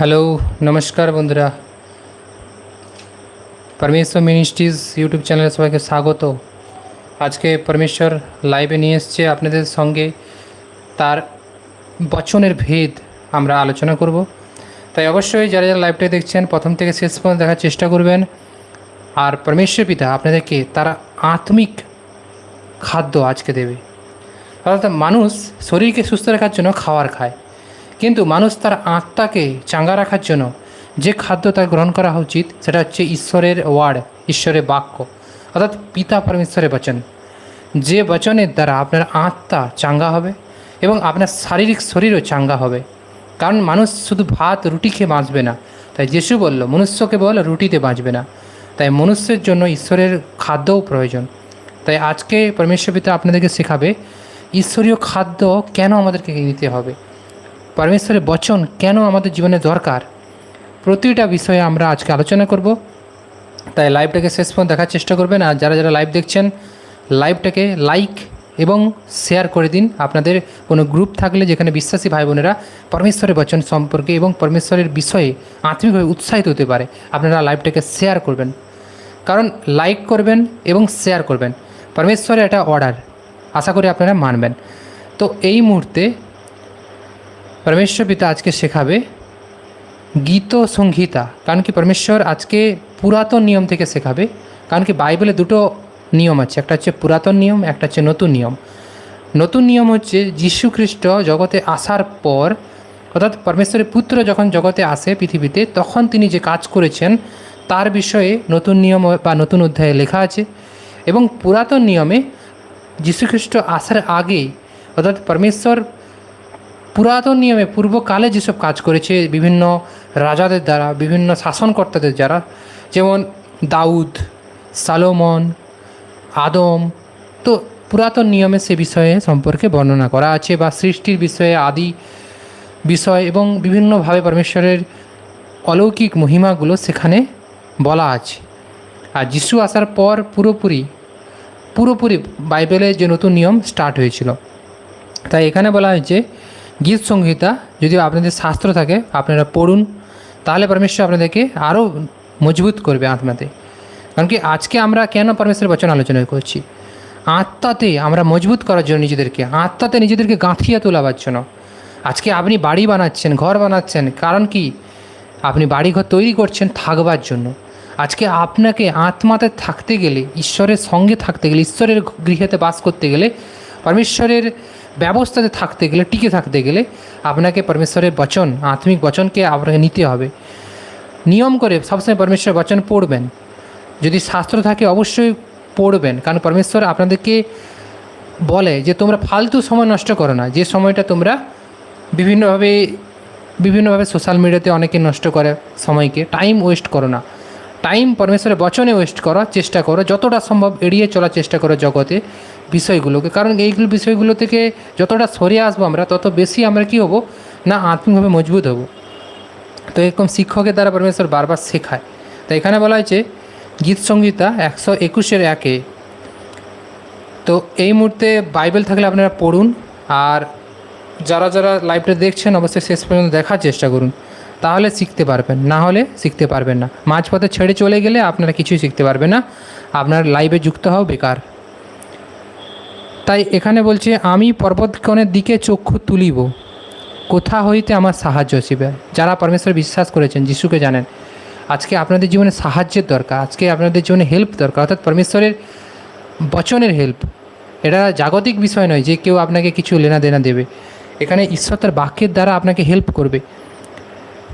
Hello নমস্কার বন্ধুরা। পরমেশ্বর মিনিস্ট্রিজ ইউটিউব চ্যানেলে সবাইকে স্বাগত। আজকে পরমেশ্বর লাইভে নিয়ে এসছে আপনাদের সঙ্গে। তার বচনের ভেদ আমরা আলোচনা করব। তাই অবশ্যই যারা যারা লাইভটা দেখছেন, প্রথম থেকে শেষ পর্যন্ত দেখার চেষ্টা করবেন। আর পরমেশ্বর পিতা আপনাদেরকে তারা আত্মিক খাদ্য আজকে দেবে। অর্থাৎ মানুষ শরীরকে সুস্থ রাখার জন্য খাবার খায়। কিন্তু মানুষ তার আত্মাকে চাঙ্গা রাখার জন্য যে খাদ্য তার গ্রহণ করা উচিত, সেটা হচ্ছে ঈশ্বরের ওয়ার্ড, ঈশ্বরের বাক্য। অর্থাৎ পিতা পরমেশ্বরের বচন। যে বচনের দ্বারা আপনার আত্মা চাঙ্গা হবে এবং আপনার শারীরিক শরীরও চাঙ্গা হবে। কারণ মানুষ শুধু ভাত, রুটি খেয়ে বাঁচবে না। তাই যিশু বলল মনুষ্যকে বল রুটিতে বাঁচবে না। তাই মনুষ্যের জন্য ঈশ্বরের খাদ্যও প্রয়োজন। তাই আজকে পরমেশ্বর পিতা আপনাদেরকে শেখাবে, ঈশ্বরীয় খাদ্য কেন আমাদেরকে নিতে হবে? পরমেশ্বরের বচন কেন আমাদের জীবনে দরকার? প্রতিটা বিষয়ে আমরা আজকে আলোচনা করব। তাই লাইভটাকে শেষ পর্যন্ত দেখার চেষ্টা করবেন আর যারা যারা লাইভ দেখছেন, লাইভটাকে লাইক এবং শেয়ার করে দিন। আপনাদের কোনো গ্রুপ থাকলে যেখানে বিশ্বাসী ভাই বোনেরা পরমেশ্বরের বচন সম্পর্কে এবং পরমেশ্বরের বিষয়ে আত্মিকভাবে উৎসাহিত হতে পারে, আপনারা লাইভটাকে শেয়ার করবেন। কারণ লাইক করবেন এবং শেয়ার করবেন, পরমেশ্বরের একটা অর্ডার। আশা করি আপনারা মানবেন। তো এই মুহূর্তে পরমেশ্বর পিতা আজকে শেখাবে গীত সংহিতা। কারণ কি পরমেশ্বর আজকে পুরাতন নিয়ম থেকে শেখাবে। কারণ কি বাইবেলে দুটো নিয়ম আছে। একটা হচ্ছে পুরাতন নিয়ম, একটা হচ্ছে নতুন নিয়ম। নতুন নিয়ম হচ্ছে যীশু খ্রিস্ট জগতে আসার পর, অর্থাৎ পরমেশ্বরের পুত্র যখন জগতে আসে পৃথিবীতে, তখন তিনি যে কাজ করেছেন, তার বিষয়ে নতুন নিয়ম বা নতুন অধ্যায়ে লেখা আছে। এবং পুরাতন নিয়মে যীশুখ্রিস্ট আসার আগে, অর্থাৎ পরমেশ্বর পুরাতন নিয়মে পূর্বকালে যেসব কাজ করেছে বিভিন্ন রাজাদের দ্বারা, বিভিন্ন শাসনকর্তাদের দ্বারা যেমন দাউদ, সালোমন, আদম, তো পুরাতন নিয়মে সে বিষয়ে সম্পর্কে বর্ণনা করা আছে বা সৃষ্টির বিষয়ে, আদি বিষয় এবং বিভিন্নভাবে পরমেশ্বরের অলৌকিক মহিমাগুলো সেখানে বলা আছে। আর যিশু আসার পর পুরোপুরি পুরোপুরি বাইবেলের যে নতুন নিয়ম স্টার্ট হয়েছিল, তাই এখানে বলা হয়েছে গীত সংহিতা, যদি আপনাদের শাস্ত্র থাকে, আপনারা পড়ুন, তাহলে পরমেশ্বর আপনাদেরকে আরও মজবুত করবে আত্মাতে। কারণ কি, আজকে আমরা কেন পরমেশ্বরের বচন আলোচনা করছি? আত্মাতে আমরা মজবুত করার জন্য নিজেদেরকে, আত্মাতে নিজেদেরকে গাঁথিয়ে তোলাবার জন্য। আজকে আপনি বাড়ি বানাচ্ছেন, ঘর বানাচ্ছেন, কারণ কি, আপনি বাড়ি ঘর তৈরি করছেন থাকবার জন্য। আজকে আপনাকে আত্মাতে থাকতে গেলে, ঈশ্বরের সঙ্গে থাকতে গেলে, ঈশ্বরের গৃহেতে বাস করতে গেলে, পরমেশ্বরের ব্যবস্থাতে থাকতে গেলে, টিকে থাকতে গেলে আপনাকে পরমেশ্বরের বচন, আত্মিক বচনকে আপনাকে নিতে হবে। নিয়ম করে সবসময় পরমেশ্বরের বচন পড়বেন। যদি শাস্ত্র থাকে, অবশ্যই পড়বেন। কারণ পরমেশ্বর আপনাদেরকে বলে যে, তোমরা ফালতু সময় নষ্ট করো না। যে সময়টা তোমরা বিভিন্নভাবে বিভিন্নভাবে সোশ্যাল মিডিয়াতে অনেকে নষ্ট করে সময়কে। টাইম ওয়েস্ট করো না। টাইম পরমেশ্বরের বচনে ওয়েস্ট করার চেষ্টা করো। যতটা সম্ভব এড়িয়ে চলার চেষ্টা করো জগতে। বিষয়গুলোকে, কারণ এইগুলো বিষয়গুলো থেকে যতটা সরে আসব আমরা, তত বেশি আমরা কি হব? না আত্মিকভাবে মজবুত হব। তো এরকম শিক্ষকের দ্বারা পরমেশ্বর বারবার শেখায়। তো এখানে বলা হয়েছে, গীত সংহিতা একশো একুশের একে। তো এই মুহূর্তে বাইবেল থাকলে আপনারা পড়ুন, আর যারা যারা লাইভটা দেখছেন, অবশ্যই শেষ পর্যন্ত দেখার চেষ্টা করুন। তাহলে শিখতে পারবেন, না হলে শিখতে পারবেন না। মাঝপথে ছেড়ে চলে গেলে আপনারা কিছুই শিখতে পারবেন না। আপনার লাইভে যুক্ত হও, বেকার। তাই এখানে বলছে, আমি পর্বতকণের দিকে চক্ষু তুলিব। কোথা হইতে আমার সাহায্য আসিবে? যারা পরমেশ্বর বিশ্বাস করেছেন, যিশুকে জানেন, আজকে আপনাদের জীবনে সাহায্যের দরকার, আজকে আপনাদের জীবনে হেল্প দরকার। অর্থাৎ পরমেশ্বরের বচনের হেল্প এটা জাগতিক বিষয় নয় যে কেউ আপনাকে কিছু লেনা দেনা দেবে। এখানে ঈশ্বর তার বাক্যের দ্বারা আপনাকে হেল্প করবে।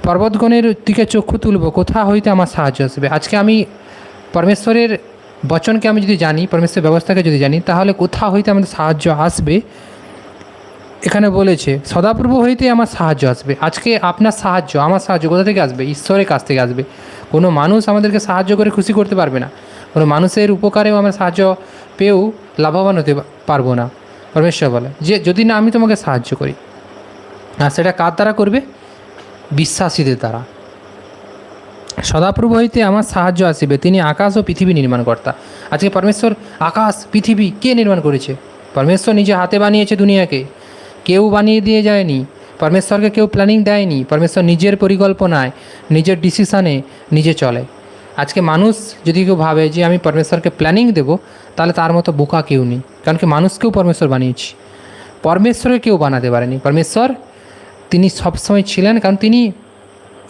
পর্বতগণের দিকে চক্ষু তুলব, কোথা হইতে আমার সাহায্য আসবে? আজকে আমি পরমেশ্বরের বচনকে আমি যদি জানি, পরমেশ্বরের ব্যবস্থাকে যদি জানি, তাহলে কোথা হইতে আমাদের সাহায্য আসবে? এখানে বলেছে, সদাপ্রভু হইতে আমার সাহায্য আসবে। আজকে আপনার সাহায্য, আমার সাহায্য কোথা থেকে আসবে? ঈশ্বরের কাছ থেকে আসবে। কোনো মানুষ আমাদেরকে সাহায্য করে খুশি করতে পারবে না। কোনো মানুষের উপকারেও আমরা সাহায্য পেয়েও লাভবান হতে পারব না। পরমেশ্বর বলে, যে, যদি না আমি তোমাকে সাহায্য করি। আর সেটা কার দ্বারা করবে? বিশ্বাসীদের দ্বারা। সদাপ্রভু হইতে আমার সাহায্য আসিবে। তিনি আকাশ ও পৃথিবী নির্মাণকর্তা আজকে পরমেশ্বর, আকাশ, পৃথিবী কে নির্মাণ করেছে? পরমেশ্বর নিজে হাতে বানিয়েছে দুনিয়াকে। কেউ বানিয়ে দিয়ে যায়নি। পরমেশ্বরকে কেউ প্ল্যানিং দেয়নি। পরমেশ্বর নিজের পরিকল্পনায়, নিজের ডিসিশানে নিজে চলে। আজকে মানুষ যদি কেউ ভাবে যে আমি পরমেশ্বরকে প্ল্যানিং দেবো, তাহলে তার মতো বোকা কেউ নেই। কারণ কি মানুষকেও পরমেশ্বর বানিয়েছি। পরমেশ্বরকে কেউ বানাতে পারেনি। পরমেশ্বর, তিনি সবসময় ছিলেন কারণ তিনি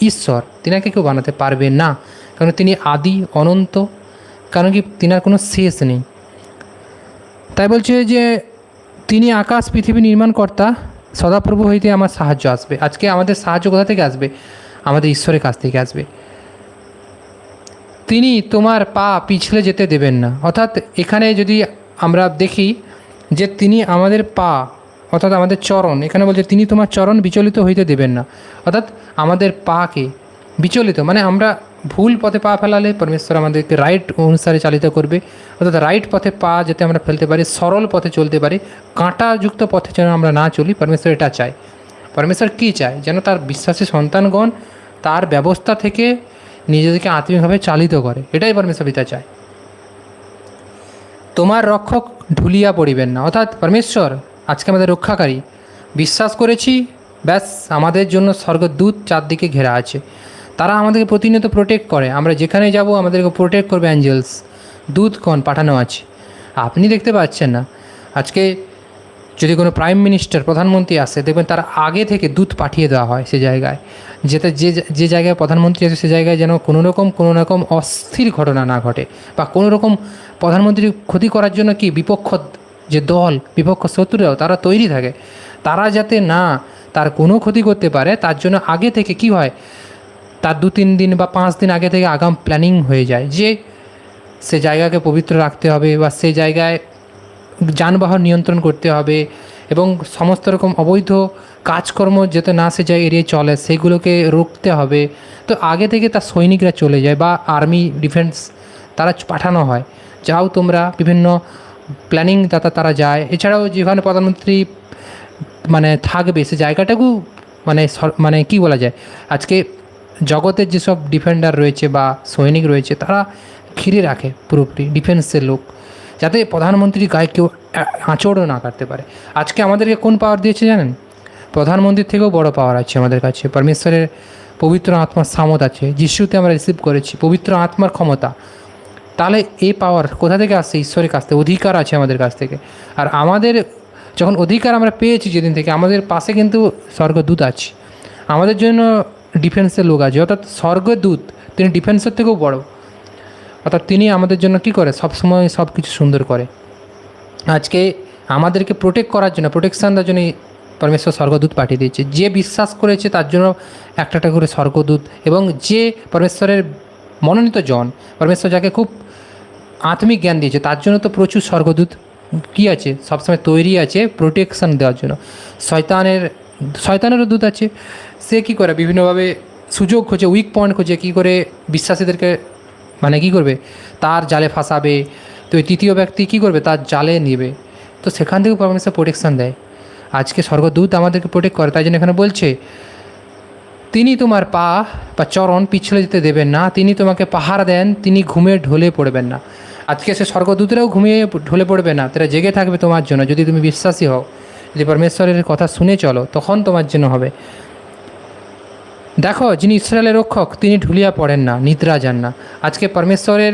ঈশ্বর, তিনাকে কেউ বানাতে পারবে না। কারণ তিনি আদি, অনন্ত, কারণ কি তিনার কোনো শেষ নেই। তাই বলছে যে, তিনি আকাশ, পৃথিবী নির্মাণকর্তা সদাপ্রভু হইতে আমার সাহায্য আসবে। আজকে আমাদের সাহায্য কোথা থেকে আসবে? আমাদের ঈশ্বরের কাছ থেকে আসবে। তিনি তোমার পা পিছলে যেতে দেবেন না। অর্থাৎ এখানে যদি আমরা দেখি যে তিনি আমাদের পা অর্থাৎ আমাদের চরণ, এখানে বলছে, তিনি তোমার চরণ বিচলিত হইতে দেবেন না। অর্থাৎ আমাদের পাকে বিচলিত মানে আমরা ভুল পথে পা ফেলালে পরমেশ্বর আমাদেরকে রাইট অনুসারে চালিত করবে। অর্থাৎ রাইট পথে পা যাতে আমরা ফেলতে পারি, সরল পথে চলতে পারি, কাঁটাযুক্ত পথে যেন আমরা না চলি, পরমেশ্বর এটা চায়। পরমেশ্বর কী চায়? যেন তার বিশ্বাসী সন্তানগণ তার ব্যবস্থা থেকে নিজেদেরকে আত্মিকভাবে চালিত করে। এটাই পরমেশ্বর পিতা চায়। তোমার রক্ষক ঢুলিয়া পড়িবেন না। অর্থাৎ পরমেশ্বর আজকে আমাদের রক্ষাকারী। বিশ্বাস করেছি, ব্যাস, আমাদের জন্য স্বর্গদূত চারদিকে ঘেরা আছে। তারা আমাদেরকে প্রতিনিয়ত প্রোটেক্ট করে। আমরা যেখানে যাব, আমাদেরকে প্রোটেক্ট করবে অ্যাঞ্জেলস দূতগণ পাঠানো আছে। আপনি দেখতে পাচ্ছেন না। আজকে যদি কোনো প্রাইম মিনিস্টার প্রধানমন্ত্রী আসে, দেখবেন তার আগে থেকে দূত পাঠিয়ে দেওয়া হয় সে জায়গায়। যেতে যে যে জায়গায় প্রধানমন্ত্রী আছে, সে জায়গায় যেন কোনো রকম কোনো রকম অস্থির ঘটনা না ঘটে। বা কোনো রকম প্রধানমন্ত্রীর ক্ষতি করার জন্য কি বিপক্ষ যে দল, বিপক্ষ শত্রুরাও তারা তৈরি থাকে। তারা যাতে না তার কোনো ক্ষতি করতে পারে, তার জন্য আগে থেকে কি হয়? তার দু তিন দিন বা পাঁচ দিন আগে থেকে আগাম প্ল্যানিং হয়ে যায় যে সে জায়গাকে পবিত্র রাখতে হবে বা সে জায়গায় যানবাহন নিয়ন্ত্রণ করতে হবে এবং সমস্ত রকম অবৈধ কাজকর্ম যাতে না সে যায় এড়িয়ে চলে, সেগুলোকে রুখতে হবে। তো আগে থেকে তার সৈনিকরা চলে যায় বা আর্মি ডিফেন্স তারা পাঠানো হয়। যাও তোমরা বিভিন্ন প্ল্যানিং দাতা তারা যায়। এছাড়াও যেখানে প্রধানমন্ত্রী মানে থাকবে, সে জায়গাটাকেও মানে মানে কি বলা যায়? আজকে জগতের যেসব ডিফেন্ডার রয়েছে বা সৈনিক রয়েছে, তারা ঘিরে রাখে পুরোপুরি ডিফেন্সের লোক, যাতে প্রধানমন্ত্রীর গায়ে কেউ আঁচড়ও না কাটতে পারে। আজকে আমাদেরকে কোন পাওয়ার দিয়েছে জানেন? প্রধানমন্ত্রীর থেকেও বড় পাওয়ার আছে আমাদের কাছে। পরমেশ্বরের পবিত্র আত্মার সামত আছে। যিশুতে আমরা রিসিভ করেছি। পবিত্র আত্মার ক্ষমতা। তাহলে এই পাওয়ার কোথা থেকে আসছে? ঈশ্বরের কাছ থেকে, অধিকার আছে আমাদের কাছ থেকে। আর আমাদের যখন অধিকার আমরা পেয়েছি যেদিন থেকে, আমাদের পাশে কিন্তু স্বর্গদূত আছে। আমাদের জন্য ডিফেন্সের লোক আছে। অর্থাৎ স্বর্গদূত, তিনি ডিফেন্সের থেকেও বড়। অর্থাৎ তিনি আমাদের জন্য কি করে? সব সময় সব কিছু সুন্দর করে। আজকে আমাদেরকে প্রোটেক্ট করার জন্য প্রোটেকশান দেওয়ার জন্য পরমেশ্বর স্বর্গদূত পাঠিয়ে দিয়েছে। যে বিশ্বাস করেছে তার জন্য একটা একটা করে স্বর্গদূত এবং যে পরমেশ্বরের মনোনীত জন, পরমেশ্বর যাকে খুব আত্মিক জ্ঞান দিয়েছে, তার জন্য তো প্রচুর স্বর্গদূত কী আছে? সবসময় তৈরি আছে প্রোটেকশান দেওয়ার জন্য। শয়তানের, শয়তানেরও দূত আছে। সে কী করে? বিভিন্নভাবে সুযোগ খোঁজে উইক পয়েন্ট খোঁজে, কী করে বিশ্বাসীদেরকে মানে কী করবে? তার জালে ফাঁসাবে। তো ওই তৃতীয় ব্যক্তি কী করবে? তার জালে নেবে। তো সেখান থেকেও পরমেশ্বর প্রোটেকশান দেয়। আজকে স্বর্গদূত আমাদেরকে প্রোটেক্ট করে, তাই জন্য এখানে বলছে তিনি তোমার পা বা চরণ পিছলে যেতে দেবেন না, তিনি তোমাকে পাহারা দেন, তিনি ঘুমে ঢলে পড়বেন না। আজকে সে স্বর্গদূতরাও ঘুমিয়ে ঢলে পড়বে না, তারা জেগে থাকবে তোমার জন্য। যদি তুমি বিশ্বাসী হও, যদি পরমেশ্বরের কথা শুনে চলো, তখন তোমার জন্য হবে। দেখো, যিনি ইসরায়েলের রক্ষক, তিনি ঢুলিয়া পড়েন না, নিদ্রা যান না। আজকে পরমেশ্বরের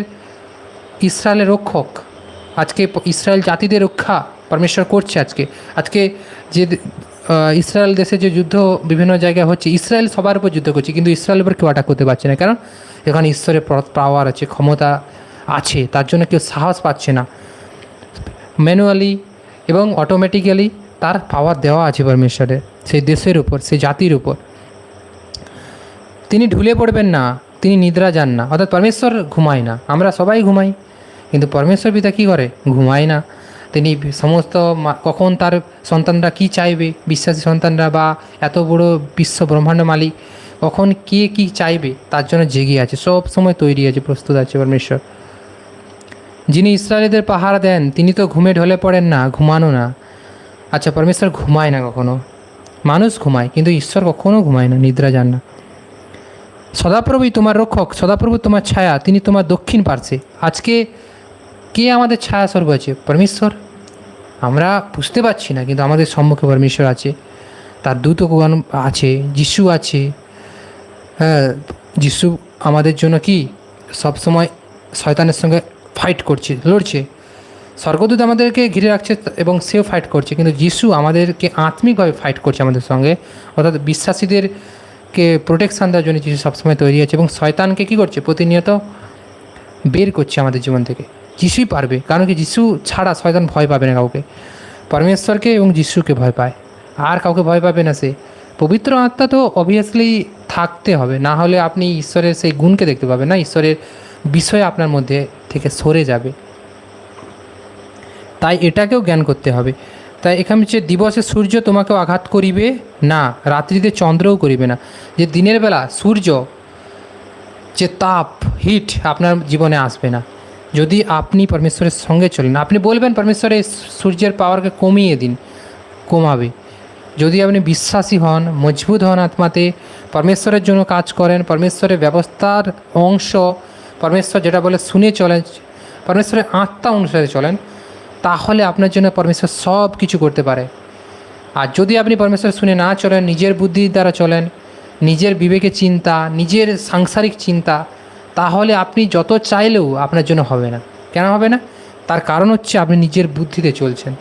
ইসরায়েলের রক্ষক, আজকে ইসরায়েল জাতিদের রক্ষা পরমেশ্বর করছে আজকে। আজকে যে ইসরায়েল দেশে যে যুদ্ধ বিভিন্ন জায়গায় হচ্ছে, ইসরায়েল সবার উপর যুদ্ধ করছে, কিন্তু ইসরায়েলের উপর কেউ অ্যাটাক করতে পারছে না। কারণ এখানে ঈশ্বরের পাওয়ার আছে, ক্ষমতা আছে, তার জন্য কেউ সাহস পাচ্ছে না। ম্যানুয়ালি এবং অটোমেটিক্যালি তার পাওয়ার দেওয়া আছে পরমেশ্বরের, সেই দেশের উপর, সেই জাতির উপর। তিনি ঢুলে পড়বেন না, তিনি নিদ্রা যান না, অর্থাৎ পরমেশ্বর ঘুমায় না, আমরা সবাই ঘুমাই, কিন্তু পরমেশ্বর পিতা কী করে? ঘুমায় না। তিনি সমস্ত কখন তার সন্তানরা কি চাইবে? বিশ্বাসী সন্তানরা বা এত বড় বিশ্ব ব্রহ্মাণ্ড মালিক, কখন কে কি চাইবে? তার জন্য জেগে আছে, সব সময় তৈরি আছে, প্রস্তুত আছে পরমেশ্বর। যিনি ইসরায়েলিদের পাহারা দেন, তিনি তো ঘুমে ঢলে পড়েন না, ঘুমানো না। আচ্ছা পরমেশ্বর ঘুমায় না কখনো? মানুষ ঘুমায়, কিন্তু ঈশ্বর কখনো ঘুমায় না, নিদ্রা যান না। সদাপ্রভুই তোমার রক্ষক, সদাপ্রভু তোমার ছায়া, তিনি তোমার দক্ষিণ পার্শ্বে। আজকে কে আমাদের ছায়া স্বরূপ আছে? পরমেশ্বর? আমরা বুঝতে পারছি না, কিন্তু আমাদের সম্মুখে পরমেশ্বর আছে। তার দূতগণ আছে, যিশু আছে। হ্যাঁ যিশু আমাদের জন্য কি? সবসময় শয়তানের সঙ্গে ফাইট করছে, লড়ছে। স্বর্গদূত আমাদেরকে ঘিরে রাখছে এবং সেও ফাইট করছে, কিন্তু যিশু আমাদেরকে আত্মিকভাবে ফাইট করছে আমাদের সঙ্গে। অর্থাৎ বিশ্বাসীদেরকে প্রোটেকশান দেওয়ার জন্য যিশু সবসময় তৈরি আছে এবং শয়তানকে কী করছে? প্রতিনিয়ত বের করছে আমাদের জীবন থেকে। যিশুই পারবে কারণ কি যিশু ছাড়া শয়তান ভয় পাবে না কাউকে। পরমেশ্বরকে এবং যিশুকে ভয় পায়। আর কাউকে ভয় পাবে না সে। পবিত্র আত্মা তো অবভিয়াসলি থাকতে হবে, না হলে আপনি ঈশ্বরের সেই গুণকে দেখতে পাবেন না, ঈশ্বরের বিষয় আপনার মধ্যে থেকে সরে যাবে। তাই এটাকেও জ্ঞান করতে হবে। তাই এখানে যে দিবসে সূর্য তোমাকেও আঘাত করিবে? না, রাত্রিতে চন্দ্রও করিবে না। যে দিনের বেলা সূর্য, যে তাপ, হিট আপনার জীবনে আসবে না। যদি আপনি পরমেশ্বরের সঙ্গে চলেন, আপনি বলবেন পরমেশ্বরের সূর্যের পাওয়ারকে কমিয়ে দিন। কমাবে। যদি আপনি বিশ্বাসী হন, মজবুত হন আত্মাতে, পরমেশ্বরের জন্য কাজ করেন, পরমেশ্বরের ব্যবস্থার অংশ, পরমেশ্বর যেটা বলে শুনে চলেন, পরমেশ্বরের আত্মা অনুসারে চলেন, তাহলে আপনার জন্য পরমেশ্বর সব কিছু করতে পারে। আর যদি আপনি পরমেশ্বর শুনে না চলেন, নিজের বুদ্ধির দ্বারা চলেন, নিজের বিবেকে চিন্তা, নিজের সাংসারিক চিন্তা তাহলে আপনি যত চাইলেও আপনার জন্য হবে না। কেন হবে না? তার কারণ হচ্ছে আপনি নিজের বুদ্ধিতে চলছেন।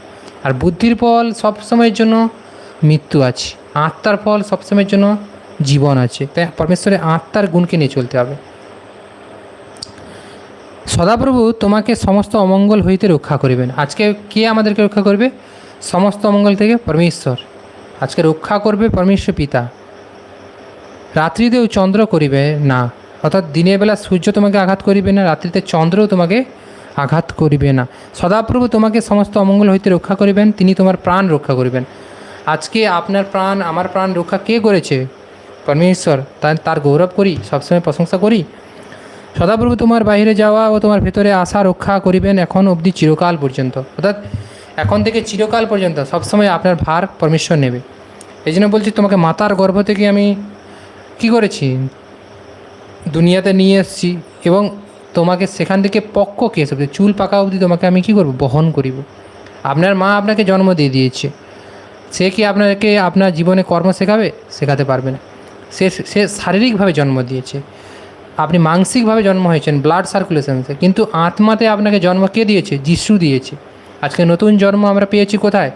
আর বুদ্ধির ফল সবসময়ের জন্য মৃত্যু আছে। আত্মার ফল সবসময়ের জন্য জীবন আছে। তাই পরমেশ্বরের আত্মার গুণকে নিয়ে চলতে হবে। সদাপ্রভু তোমাকে সমস্ত অমঙ্গল হইতে রক্ষা করিবেন। আজকে কে আমাদেরকে রক্ষা করবে? সমস্ত অমঙ্গল থেকে পরমেশ্বর। আজকে রক্ষা করবে পরমেশ্বর পিতা। রাত্রিতেও চন্দ্র করিবে না। অর্থাৎ দিনের বেলা সূর্য তোমাকে আঘাত করিবে না, রাত্রিতে চন্দ্রও তোমাকে আঘাত করিবে না। সদাপ্রভু তোমাকে সমস্ত অমঙ্গল হইতে রক্ষা করিবেন, তিনি তোমার প্রাণ রক্ষা করিবেন। আজকে আপনার প্রাণ, আমার প্রাণ রক্ষা কে করেছে? পরমেশ্বর, তার তার গৌরব করি, সবসময় প্রশংসা করি। সদাপ্রভু তোমার বাইরে যাওয়া ও তোমার ভেতরে আসা রক্ষা করিবেন এখন অবধি চিরকাল পর্যন্ত। অর্থাৎ এখন থেকে চিরকাল পর্যন্ত সবসময় আপনার ভার পরমেশ্বর নেবে। এই জন্য বলছি, তোমাকে মাতার গর্ভ থেকে আমি কি করেছি? দুনিয়াতে নিয়ে এসেছি এবং তোমাকে সেখান থেকে পক্ক কেস অবধি চুল পাকা অবধি তোমাকে আমি কি করব? বহন করিব। আপনার মা আপনাকে জন্ম দিয়ে দিয়েছে। সে কি আপনাকে আপনার জীবনে কর্ম শেখাবে? শেখাতে পারবে না। সে সে শারীরিকভাবে জন্ম দিয়েছে। আপনি মানসিকভাবে জন্ম হয়েছেন ব্লাড সার্কুলেশনসে কিন্তু আত্মাতে আপনাকে জন্ম কে দিয়েছে? যিশু দিয়েছে। আজকে নতুন জন্ম আমরা পেয়েছি কোথায়?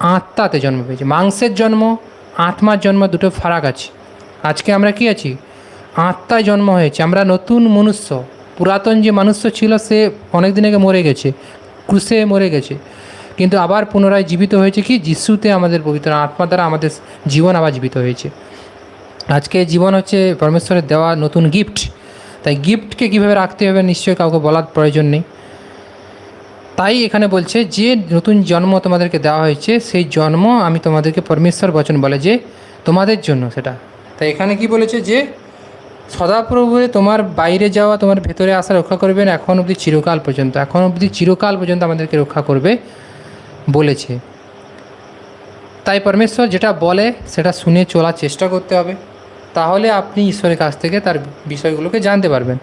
আত্মাতে জন্ম পেয়েছি। মাংসের জন্ম, আত্মার জন্ম দুটো ফারাক আছে। আজকে আমরা কি আছি? আত্মায় জন্ম হয়েছে। আমরা নতুন মনুষ্য। পুরাতন যে মনুষ্য ছিল, সে অনেক দিন আগে মরে গেছে। ক্রুশে মরে গেছে। কিন্তু আবার পুনরায় জীবিত হয়েছে কি? যিশুতে আমাদের পবিত্র আত্মা দ্বারা আমাদের জীবন আবার জীবিত হয়েছে। আজকে জীবন হচ্ছে পরমেশ্বরের দেওয়া নতুন গিফট তাই গিফটকে কীভাবে রাখতে হবে, নিশ্চয়ই কাউকে বলার প্রয়োজন নেই। তাই এখানে বলছে, যে নতুন জন্ম তোমাদেরকে দেওয়া হয়েছে, সেই জন্ম আমি তোমাদেরকে পরমেশ্বর বচন বলে যে তোমাদের জন্য সেটা। তাই এখানে কি বলেছে যে সদাপ্রভুরে তোমার বাইরে যাওয়া, তোমার ভেতরে আসা রক্ষা করবেন এখন অবধি চিরকাল পর্যন্ত। এখন অবধি চিরকাল পর্যন্ত আমাদেরকে রক্ষা করবে বলেছে। তাই পরমেশ্বর যেটা বলে, সেটা শুনে চলার চেষ্টা করতে হবে। তাহলে আপনি ঈশ্বরের কাছ থেকে তার বিষয়গুলোকে জানতে পারবেন।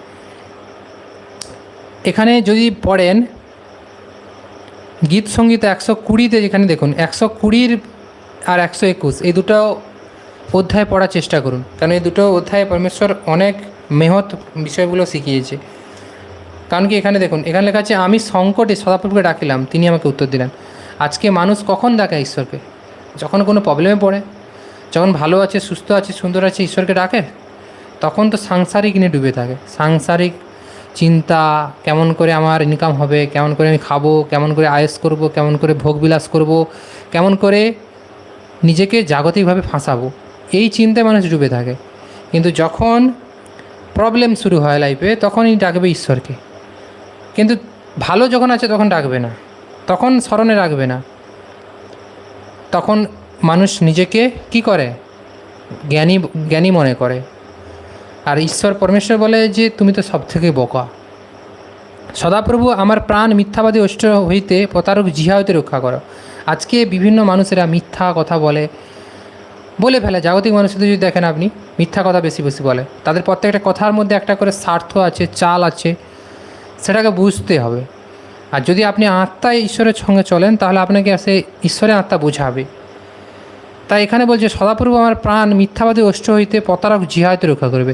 এখানে যদি পড়েন, গীত সংগীত একশো কুড়িতে যেখানে দেখুন, একশো কুড়ির আর একশো একুশ, এই দুটো অধ্যায় পড়ার চেষ্টা করুন। কারণ এই দুটো অধ্যায়ে পরমেশ্বর অনেক মেহৎ বিষয়গুলো শিখিয়েছে। কারণ কি এখানে দেখুন, এখানে লেখা আছে, আমি সংকটে সদাপ্রভুকে ডাকিলাম, তিনি আমাকে উত্তর দিলেন। আজকে মানুষ কখন ডাকে ঈশ্বরকে? যখন কোনো প্রবলেমে পড়ে, যখন ভালো আছে, সুস্থ আছে, সুন্দর আছে, ঈশ্বরকে ডাকে, তখন তো সাংসারিক নিয়ে ডুবে থাকে। সাংসারিক চিন্তা, কেমন করে আমার ইনকাম হবে, কেমন করে আমি খাব, কেমন করে আয়েস করব, কেমন করে ভোগবিলাস করব, কেমন করে নিজেকে জাগতিকভাবে ফাঁসাবো। এই চিন্তায় মানুষ ডুবে থাকে। কিন্তু যখন প্রবলেম শুরু হয় লাইফে তখনই ডাকবে ঈশ্বরকে। কিন্তু ভালো যখন আছে, তখন ডাকবে না। তখন স্মরণে রাখবে না। তখন মানুষ নিজেকে কি করে? জ্ঞানী জ্ঞানী মনে করে। আর ঈশ্বর পরমেশ্বর বলে যে, তুমি তো সব থেকে বোকা। সদাপ্রভু, আমার প্রাণ মিথ্যাবাদী অষ্ট হইতে প্রতারক জিহা হইতে রক্ষা করো। আজকে বিভিন্ন মানুষেরা মিথ্যা কথা বলে বলে ফেলে, জাগতিক মানুষদের যদি দেখেন আপনি, মিথ্যা কথা বেশি বেশি বলে। তাদের প্রত্যেকটা কথার মধ্যে একটা করে স্বার্থ আছে, চাল আছে, সেটাকে বুঝতে হবে। আর যদি আপনি আত্মায় ঈশ্বরের সঙ্গে চলেন, তাহলে আপনাকে সে ঈশ্বরের আত্মা বোঝাবে। তাই এখানে বলছে সদাপূর্ব আমার প্রাণ মিথ্যাবাদী অষ্ট হইতে প্রতারক জিহাতে রক্ষা করবে।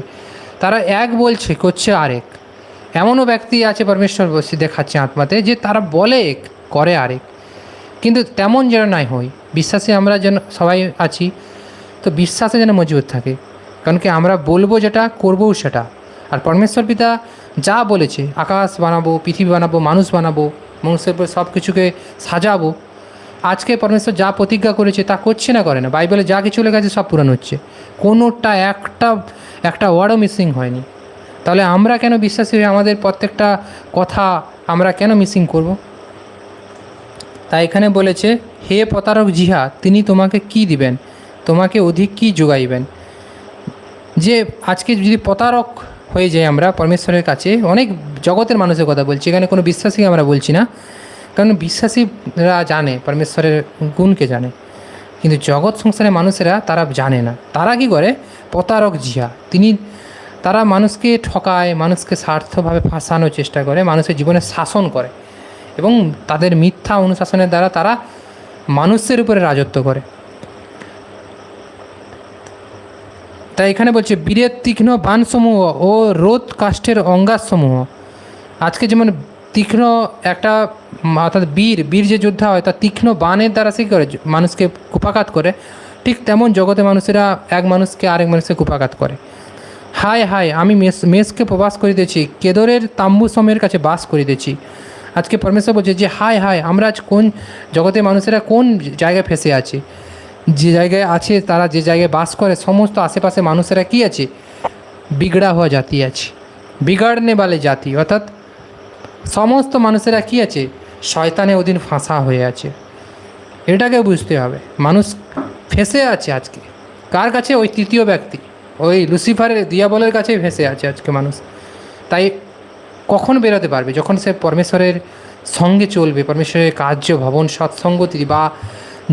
তারা এক বলছে, করছে আরেক। এমনও ব্যক্তি আছে পরমেশ্বর বসে দেখাচ্ছে আত্মাতে, যে তারা বলে এক করে আরেক। কিন্তু তেমন যেন নাই হই বিশ্বাসে আমরা যেন সবাই আছি তো বিশ্বাসে যেন মজবুত থাকে। কারণ কি আমরা বলব যেটা করবও সেটা। আর পরমেশ্বর পিতা যা বলেছে, আকাশ বানাবো, পৃথিবী বানাবো, মানুষ বানাবো মানুষের উপর সব কিছুকে সাজাবো, আজকে পরমেশ্বর যা প্রতিজ্ঞা করেছে তা করছে না করে না। বাইবেলে যা কিছু লেখা আছে সব পূরণ হচ্ছে। কোনোটা একটা একটা ওয়ার্ডও মিসিং হয়নি। তাহলে আমরা কেন বিশ্বাসী হয়ে আমাদের প্রত্যেকটা কথা আমরা কেন মিসিং করব? তাই এখানে বলেছে, হে প্রতারক জিহা, তিনি তোমাকে কি দিবেন? তোমাকে অধিক কি যোগাইবেন? যে আজকে যদি প্রতারক হয়ে যাই আমরা পরমেশ্বরের কাছে, অনেক জগতের মানুষের কথা বলছি, এখানে কোনো বিশ্বাসী আমরা বলছি না। কারণ বিশ্বাসীরা জানে, পরমেশ্বরের গুণকে জানে। কিন্তু জগৎ সংসারের মানুষেরা তারা জানে না। তারা কি করে? প্রতারক জিয়া তিনি, তারা মানুষকে ঠকায়, মানুষকে স্বার্থভাবে ফাঁসানোর চেষ্টা করে, মানুষের জীবনে শাসন করে। এবং তাদের মিথ্যা অনুশাসনের দ্বারা তারা মানুষের উপরে রাজত্ব করে। তাই এখানে বলছে বীরের তীক্ষ্ণ বাণসমূহ ও রোদ কাষ্ঠের অঙ্গাসমূহ। আজকে যেমন তীক্ষ্ণ একটা, অর্থাৎ বীর বীর যে যোদ্ধা হয়, তার তীক্ষ্ণ বাণের দ্বারা সে করে? মানুষকে কুপাঘাত করে। ঠিক তেমন জগতে মানুষেরা এক মানুষকে আরেক মানুষকে কুপাঘাত করে। হায় হায়, আমি মেষ, মেষকে প্রবাস করিতেছি কেদরের তাম্বু সমের কাছে বাস করিতেছি আজকে পরমেশ্বর বলছে যে, হায় হায়, আমরা আজ কোন জগতে মানুষেরা কোন জায়গায় ফেসে আছে? যে জায়গায় আছে, তারা যে জায়গায় বাস করে, সমস্ত আশেপাশে মানুষেরা কি আছে? বিগড়া হওয়া জাতি আছে। বিগাড়নে বালে জাতি। অর্থাৎ সমস্ত মানুষেরা কি আছে? শয়তানে ওদিন ফাঁসা হয়ে আছে। এটাকে বুঝতে হবে। মানুষ ফেসে আছে আজকে। কার কাছে? ওই তৃতীয় ব্যক্তি। ওই লুসিফারের, দিয়াবলের কাছেই ফেসে আছে আজকে মানুষ। তাই কখন বেরোতে পারবে? যখন সে পরমেশ্বরের সঙ্গে চলবে, পরমেশ্বরের কার্য, ভবন, সৎসঙ্গতি বা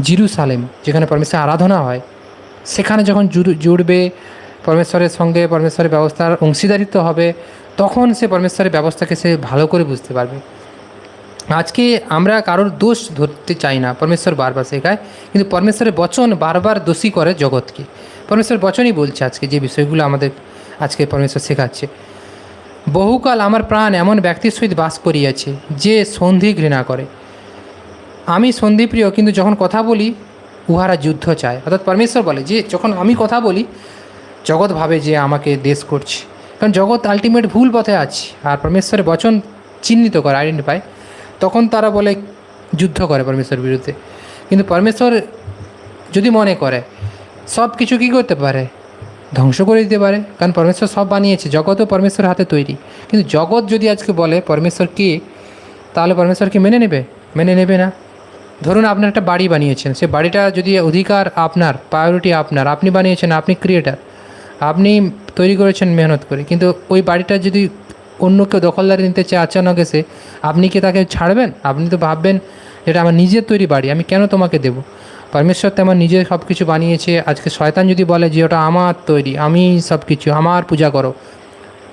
জিরুসালেম, যেখানে পরমেশ্বরের আরাধনা হয়, সেখানে যখন জুড়- জুড়বে, পরমেশ্বরের সঙ্গে পরমেশ্বরের ব্যবস্থার অংশীদারিত্ব হবে, তখন সে পরমেশ্বরের ব্যবস্থাকে সে ভালো করে বুঝতে পারবে। আজকে আমরা কারোর দোষ ধরতে চাই না, পরমেশ্বর বারবার শেখায়, কিন্তু পরমেশ্বরের বচন বারবার দোষী করে জগৎকে। পরমেশ্বর বচনই বলছে আজকে যে বিষয়গুলো আমাদের আজকে পরমেশ্বর শেখাচ্ছে। বহুকাল আমার প্রাণ এমন ব্যক্তির সহিত বাস করিয়াছে, যে সন্ধি ঘৃণা করে। আমি সন্ধিপ্রিয়, কিন্তু যখন কথা বলি, উহারা যুদ্ধ চায়। অর্থাৎ পরমেশ্বর বলে যে, যখন আমি কথা বলি, জগৎ ভাবে যে আমাকে দেশ করছে। কারণ জগৎ আলটিমেট ভুল পথে আছে, আর পরমেশ্বরের বচন চিহ্নিত করে আইডেন্টিফাই তখন তারা বলে যুদ্ধ করে পরমেশ্বরের বিরুদ্ধে। কিন্তু পরমেশ্বর যদি মনে করে, সব কিছু কী করতে পারে? ধ্বংস করে দিতে পারে। কারণ পরমেশ্বর সব বানিয়েছে, জগৎও পরমেশ্বরের হাতে তৈরি। কিন্তু জগৎ যদি আজকে বলে, পরমেশ্বর কে? তাহলে পরমেশ্বর কি মেনে নেবে? মেনে নেবে না। ধরুন আপনার একটা বাড়ি বানিয়েছেন, সে বাড়িটা যদি অধিকার আপনার প্রায়োরিটি আপনার, আপনি বানিয়েছেন, আপনি ক্রিয়েটার আপনি তৈরি করেছেন মেহনত করে, কিন্তু ওই বাড়িটা যদি অন্য কেউ দখলদারি নিতে চায় আচানক এসে, আপনি কি তাকে ছাড়বেন? আপনি তো ভাববেন, এটা আমার নিজের তৈরি বাড়ি, আমি কেন তোমাকে দেবো? পরমেশ্বর তো আমার নিজে সব কিছু বানিয়েছে, আজকে শয়তান যদি বলে যে, ওটা আমার তৈরি, আমি সব কিছু আমার পূজা করো।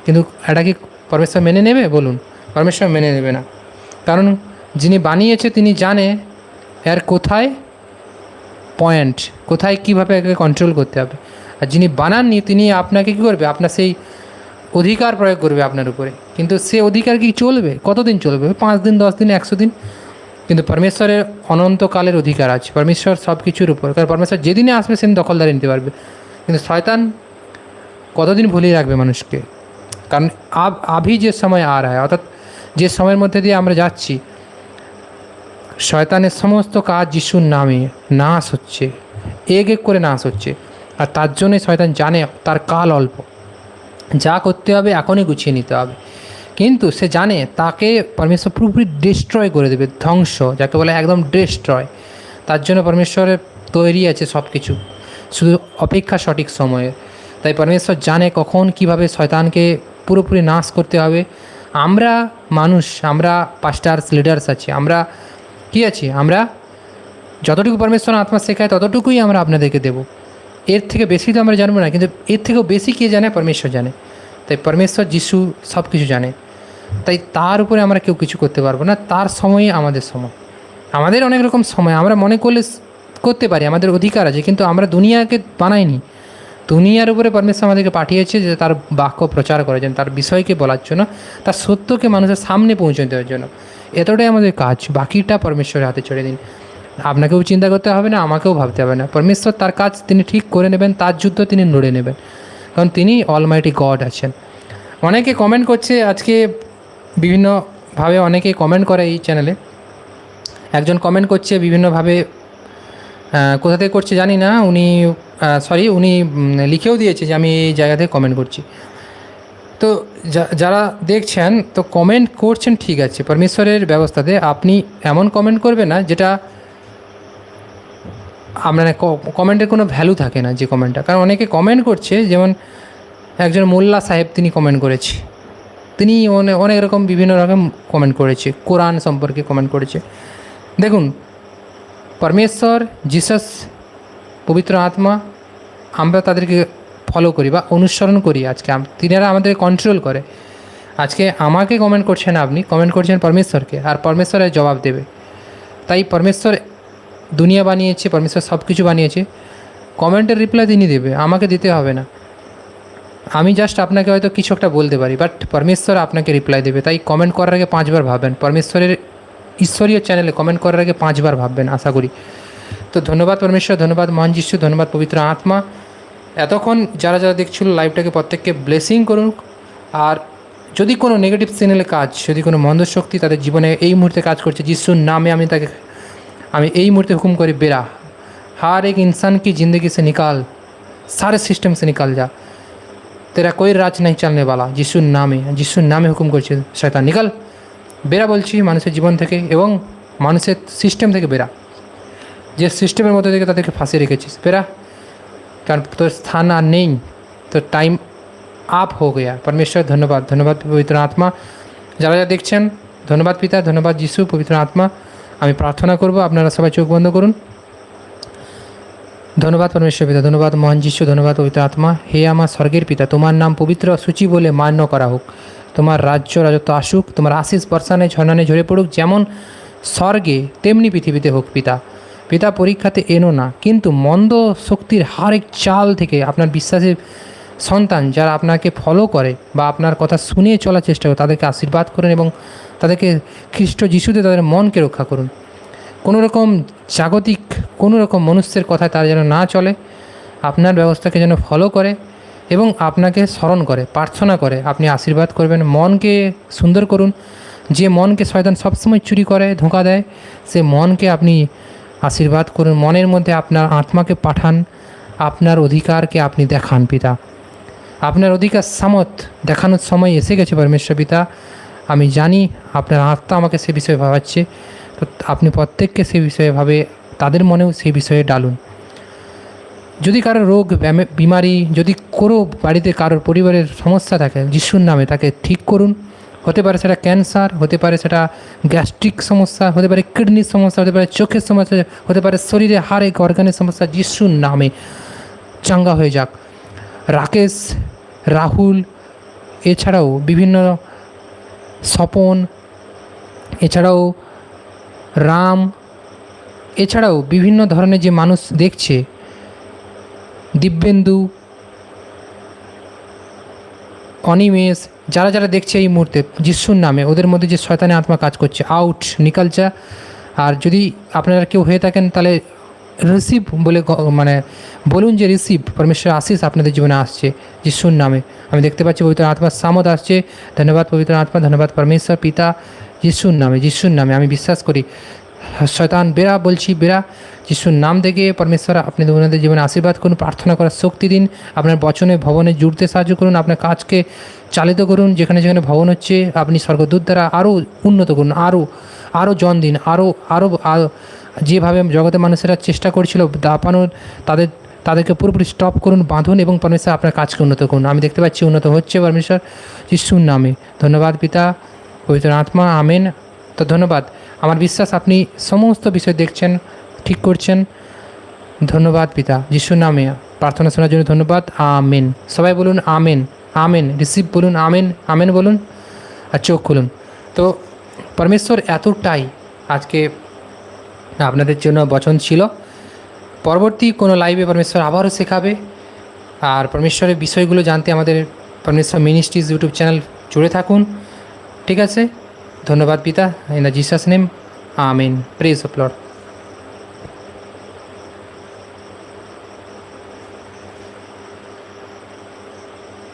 কিন্তু এটা কি পরমেশ্বর মেনে নেবে? বলুন, পরমেশ্বর মেনে নেবে না। কারণ যিনি বানিয়েছে, তিনি জানে এর কোথায়? পয়েন্ট। কোথায় কীভাবে একে কন্ট্রোল করতে হবে? আর যিনি বানাননি, তিনি আপনাকে কী করবে? আপনার সেই অধিকার প্রয়োগ করবে আপনার উপরে। কিন্তু সে অধিকার কি চলবে? কতদিন চলবে? পাঁচ দিন, দশ দিন, একশো দিন? কিন্তু পরমেশ্বরের অনন্তকালের অধিকার আছে। পরমেশ্বর সব কিছুর উপর। কারণ পরমেশ্বর যেদিনে আসবে, সেদিন দখলদারি নিতে পারবে। কিন্তু শয়তান কতদিন ভুলিয়ে রাখবে মানুষকে? কারণ আব আভি যে সময় আর হয়, অর্থাৎ যে সময়ের মধ্যে দিয়ে আমরা যাচ্ছি শয়তানের সমস্ত কাজ যিশুর নামে নাশ হচ্ছে, এক এক করে নাশ হচ্ছে। আর তার জন্যে শয়তান জানে তার কাল অল্প। যা করতে হবে এখনই গুছিয়ে নিতে হবে। কিন্তু সে জানে তাকে পরমেশ্বর পুরোপুরি ডিস্ট্রয় করে দেবে, ধ্বংস, যাকে বলে একদম ডিস্ট্রয় তার জন্য পরমেশ্বরের তৈরি আছে সব কিছু শুধু অপেক্ষা সঠিক সময়ে। তাই পরমেশ্বর জানে কখন কীভাবে শয়তানকে পুরোপুরি নাশ করতে হবে। আমরা মানুষ, আমরা পাস্টার্স লিডার্স আছি। আমরা কি আছে। আমরা যতটুকু পরমেশ্বর আত্মা শেখায়, ততটুকুই আমরা আপনাদেরকে দেব। এর থেকে বেশি তো আমরা জানব না, কিন্তু এর থেকেও বেশি কে জানে? পরমেশ্বর জানে। তাই পরমেশ্বর, যিশু সব কিছু জানে। তাই তার উপরে আমরা কেউ কিছু করতে পারব না। তার সময়ই আমাদের সময়। আমাদের অনেক রকম সময়। আমরা মনে করলে করতে পারি, আমাদের অধিকার আছে, কিন্তু আমরা দুনিয়াকে বানাইনি। দুনিয়ার উপরে পরমেশ্বর আমাদেরকে পাঠিয়েছে যে তার বাক্য প্রচার করার জন্য, তার বিষয়কে বলার জন্য, তার সত্যকে মানুষের সামনে পৌঁছে দেওয়ার জন্য। এতটাই আমাদের কাজ, বাকিটা পরমেশ্বরের হাতে ছেড়ে দিন। আপনাকেও চিন্তা করতে হবে না, আমাকেও ভাবতে হবে না। পরমেশ্বর তার কাজ তিনি ঠিক করে নেবেন, তার যুদ্ধ তিনি লড়ে নেবেন। কারণ তিনি অলমাইটি গড আছেন। অনেকে কমেন্ট করছে, আজকে বিভিন্নভাবে অনেকে কমেন্ট করে এই চ্যানেলে একজন কমেন্ট করছে বিভিন্নভাবে কোথা থেকে করছে জানি না, উনি সরি উনি লিখেও দিয়েছে যে আমি এই জায়গা থেকে কমেন্ট করছি। যারা দেখছেন, তো কমেন্ট করছেন, ঠিক আছে পরমেশ্বরের ব্যবস্থাতে আপনি এমন কমেন্ট করবেন না, যেটা আপনার কমেন্টের কোনো ভ্যালু থাকে না, যে কমেন্টটা কারণ অনেকে কমেন্ট করছে, যেমন একজন মোল্লা সাহেব তিনি কমেন্ট করেছে। তিনি অনে- অনেক রকম বিভিন্ন রকম কমেন্ট করেছে, কোরআন সম্পর্কে কমেন্ট করেছে। দেখুন পরমেশ্বর জিসাস পবিত্র আত্মা, আমরা তাদেরকে ফলো করি বা অনুসরণ করি আজকে। তিনারা আমাদের কন্ট্রোল করে। আজকে আমাকে কমেন্ট করছেন আপনি কমেন্ট করছেন পরমেশ্বরকে আর পরমেশ্বরের জবাব দেবে। তাই পরমেশ্বর দুনিয়া বানিয়েছে, পরমেশ্বর সব কিছু বানিয়েছে কমেন্টের রিপ্লাই তিনি দেবে, আমাকে দিতে হবে না। আমি জাস্ট আপনাকে হয়তো কিছু একটা বলতে পারি বাট পরমেশ্বর আপনাকে রিপ্লাই দেবে। তাই কমেন্ট করার আগে পাঁচবার ভাববেন। পরমেশ্বরের ঈশ্বরীয় চ্যানেলে কমেন্ট করার আগে পাঁচবার ভাববেন, আশা করি। তো ধন্যবাদ পরমেশ্বর, ধন্যবাদ মহান যিশু, ধন্যবাদ পবিত্র আত্মা। এতক্ষণ যারা যারা দেখছিল লাইভটাকে প্রত্যেককে ব্লেসিং করুন আর যদি কোনো নেগেটিভ চ্যানেলে কাজ যদি কোনো মন্দ শক্তি তাদের জীবনে এই মুহূর্তে কাজ করছে যিশুর নামে আমি তাকে আমি এই মুহূর্তে হুকুম করি বেরা हर एक इंसान की ज़िंदगी से निकाल सारे सिस्टम से निकाल जा तेरा कोई রাজ नहीं চলনে वाला যিশুর নামে যিশুর নামে হুকুম করছে শয়তান নিকাল বেরা বলছি মানুষের জীবন থেকে এবং মানুষের সিস্টেম থেকে বেরা যে সিস্টেমের মধ্যে থেকে তাদেরকে ফাঁসিয়ে রেখেছিস বেরা কারণ তোর স্থান আর নেই, তোর টাইম আপ হো গয়া। পরমেশ্বর, ধন্যবাদ। ধন্যবাদ, পবিত্র আত্মা। যারা যারা দেখছেন, ধন্যবাদ পিতা, ধন্যবাদ যিশু, পবিত্র আত্মা। আমি প্রার্থনা করব, আপনারা সবাই চোখ বন্ধ করুন। ধন্যবাদ পরমেশ্বর পিতা, ধন্যবাদ মহান যিশু, ধন্যবাদ পবিত্র আত্মা। হে আমার স্বর্গের পিতা, তোমার নাম পবিত্র সূচি বলে মান্য করা হোক। তোমার রাজ্য, রাজত্ব আসুক, তোমার আশিস বর্ষানে, ঝর্ণানে ঝরে পড়ুক, যেমন স্বর্গে, তেমনি পৃথিবীতে হোক পিতা। পিতা পরীক্ষাতে এনো না, কিন্তু মন্দ শক্তির হারেক চাল থেকে আপনার বিশ্বাসের সন্তান যারা আপনাকে ফলো করে বা আপনার কথা শুনে চলার চেষ্টা করে, তাদেরকে আশীর্বাদ করুন এবং তাদেরকে খ্রিস্ট যিশুতে তাদের মনকে রক্ষা করুন। কোনো রকম জাগতিক, কোনো রকম মনুষ্যের কথায় তারা যেন না চলে, আপনার ব্যবস্থাকে যেন ফলো করে এবং আপনাকে স্মরণ করে, প্রার্থনা করে, আপনি আশীর্বাদ করবেন, মনকে সুন্দর করুন। যে মনকে শয়তান সবসময় চুরি করে, ধোঁকা দেয়, সে মনকে আপনি আশীর্বাদ করুন। মনের মধ্যে আপনার আত্মাকে পাঠান। আপনার অধিকারকে আপনি দেখান, পিতা। আপনার অধিকার সামত দেখানোর সময় এসে গেছে পরমেশ্বর পিতা। আমি জানি আপনার আত্মা আমাকে সে বিষয়ে ভাবাচ্ছে। তো আপনি প্রত্যেককে সে বিষয়ে ভাবে, তাদের মনেও সেই বিষয়ে ডালুন। যদি কারও রোগ বিমারি, যদি কোনো বাড়িতে কারোর পরিবারের সমস্যা থাকে, যিশুর নামে তাকে ঠিক করুন। হতে পারে সেটা ক্যান্সার হতে পারে সেটা গ্যাস্ট্রিক সমস্যা, হতে পারে কিডনির সমস্যা, হতে পারে চোখের সমস্যা, হতে পারে শরীরে হাড়ে অর্গানের সমস্যা, যিশুর নামে। চাঙ্গা হয়ে যাক। রাকেশ, রাহুল, এছাড়াও বিভিন্ন স্বপন, এছাড়াও রাম, এছাড়াও বিভিন্ন ধরনের যে মানুষ দেখছে, দিব্যেন্দু, অনিমেষ যারা যারা দেখছে এই মুহূর্তে যিশুর নামে, ওদের মধ্যে যে শয়তানি আত্মা কাজ করছে আউট নিকালচা। আর যদি আপনারা কেউ হয়ে থাকেন, তাহলে রিসিভ বলে মানে বলুন যে রিসিভ পরমেশ্বর আশিস আপনাদের জীবনে আসছে যিশুর নামে। আমি দেখতে পাচ্ছি পবিত্র আত্মার সামদ আসছে। ধন্যবাদ, পবিত্র আত্মা, ধন্যবাদ, পরমেশ্বর, পিতা, যিশুর নামে যিশুর নামে। আমি বিশ্বাস করি শয়তান বেরা বলছি বেরা যিশুর নাম দেখে পরমেশ্বর, আপনি ওনাদের জীবনে আশীর্বাদ করুন, প্রার্থনা করার শক্তি দিন, আপনার বচনে, ভবনে জুড়তে সাহায্য করুন, আপনার কাজকে চালিত করুন, যেখানে যেখানে ভবন হচ্ছে, আপনি স্বর্গদূত দ্বারা আরও উন্নত করুন আরও আরও জন দিন আরও আরও যেভাবে জগতের মানুষেরা চেষ্টা করছিল দাপানোর তাদের, তাদেরকে পুরোপুরি স্টপ করুন, বাঁধুন এবং পরমেশ্বর আপনার কাজকে উন্নত করুন। আমি দেখতে পাচ্ছি উন্নত হচ্ছে পরমেশ্বর, যিশুর নামে। ধন্যবাদ পিতা, পবিত্র আত্মা, আমেন। তো ধন্যবাদ। আমার বিশ্বাস আপনি সমস্ত বিষয় দেখছেন, ঠিক করছেন। ধন্যবাদ পিতা, যিশুর নামে প্রার্থনা শোনার জন্য ধন্যবাদ। আমেন। সবাই বলুন আমেন। আমেন। রিসিভ বলুন আমেন। আমেন বলুন আর চোখ খুলুন। তো পরমেশ্বর এতটাই আজকে আপনাদের জন্য বচন ছিল। পরবর্তী কোনো লাইভে পরমেশ্বর আবারও শেখাবে। আর পরমেশ্বরের বিষয়গুলো জানতে আমাদের পরমেশ্বর মিনিস্ট্রিজ ইউটিউব চ্যানেল জুড়ে থাকুন। ঠিক আছে? ধন্যবাদ পিতা in the Jesus name amen. Praise of Lord